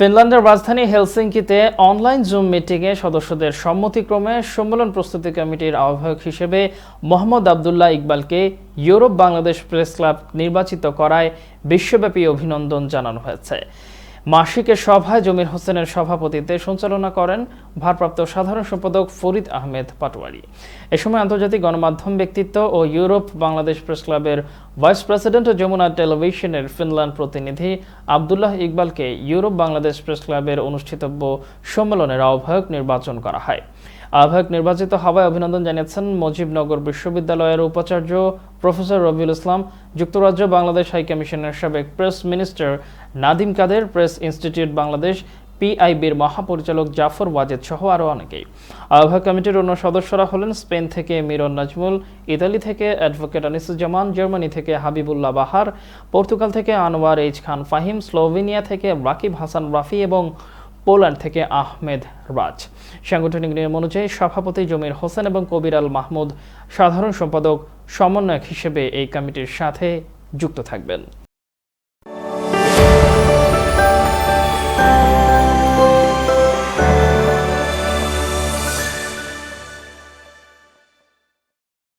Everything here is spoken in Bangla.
ফিনল্যান্ডের রাজধানী হেলসিঙ্কিতে অনলাইন জুম মিটিংয়ে সদস্যদের সম্মতিক্রমে সম্মেলন প্রস্তুতি কমিটির আহ্বায়ক হিসেবে মোহাম্মদ আবদুল্লাহ ইকবালকে ইউরোপ বাংলাদেশ প্রেস ক্লাব নির্বাচিত করায় বিশ্বব্যাপী অভিনন্দন জানানো হয়েছে। মাসিকের সভায় জমির হোসেনের সভাপতিত্বে সঞ্চালনা করেন ভারপ্রাপ্ত সাধারণ সম্পাদক ফরিদ আহমেদ পাটোয়ারি। এ সময় আন্তর্জাতিক গণমাধ্যম ব্যক্তিত্ব ও ইউরোপ বাংলাদেশ প্রেস ক্লাবের ভাইস প্রেসিডেন্ট যমুনা টেলিভিশনের ফিনল্যান্ড প্রতিনিধি আবদুল্লাহ ইকবালকে ইউরোপ বাংলাদেশ প্রেস ক্লাবের অনুষ্ঠিতব্য সম্মেলনের আহ্বায়ক নির্বাচন করা হয়। আহ্বায়ক নির্বাচিত হওয়ায় অভিনন্দন জানিয়েছেন মুজিবনগর বিশ্ববিদ্যালয়ের উপাচার্য প্রফেসর রবিউল ইসলাম, যুক্তরাজ্য বাংলাদেশ হাইকমিশনের সাবেক press minister Nadim Kader, press institute Bangladesh, পিআইবির মহাপরিচালক জাফর ওয়াজেদ সহ আরও অনেকেই। আহ্বায়ক কমিটির অন্য সদস্যরা হলেন স্পেন থেকে মিরন নাজমুল, ইতালি থেকে অ্যাডভোকেট আনিসুজ্জামান, জার্মানি থেকে হাবিবুল্লাহ বাহার, পর্তুগাল থেকে আনোয়ার এইচ খান ফাহিম, স্লোভেনিয়া থেকে রাকিব হাসান রাফি এবং পোল্যান্ড থেকে আহমেদ রাজ। সাংগঠনিক নিয়ম অনুযায়ী সভাপতি জমির হোসেন এবং কবির আল মাহমুদ সাধারণ সম্পাদক, সমন্বয়ক হিসেবে এই কমিটির সাথে যুক্ত থাকবেন।